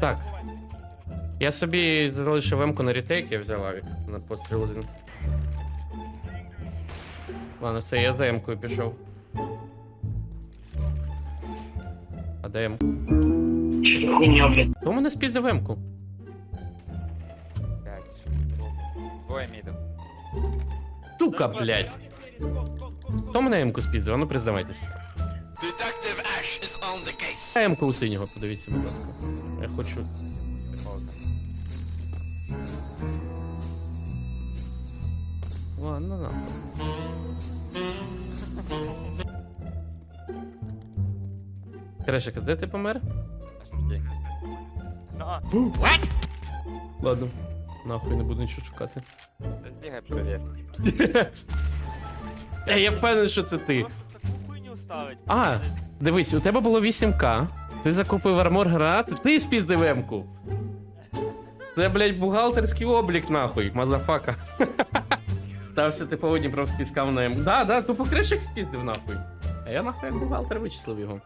Так. Я собі залишив М-ку на ретейк, я взяв авік на постріл один. Ладно, все, я за М-кою пішов. А де М? Хуйня, блядь? Хто мене спіздив М-ку? Блядь. Двоє мідом. Сука, блядь. Хто мене М-ку спіздив? А ну признавайтесь. Detective Ash is on the case. А М-ку у синього, подивіться, будь ласка. Я хочу. Ладно, на. Крешик, де ти помер? А, Ладно. Нахуй не буду нічого шукати. збігай, перевір. Е, я впевнений, що це ти. Хуйню ставить. А, дивись, у тебе було 8К. Ти закупив армор грати, ти спіздив М-ку. Це, блядь, бухгалтерський облік, нахуй, мазафака. Та все ти типово прав скам на М. Да, да, тупо кришик спіздив, нахуй. А я нахуй як бухгалтер вичислив його.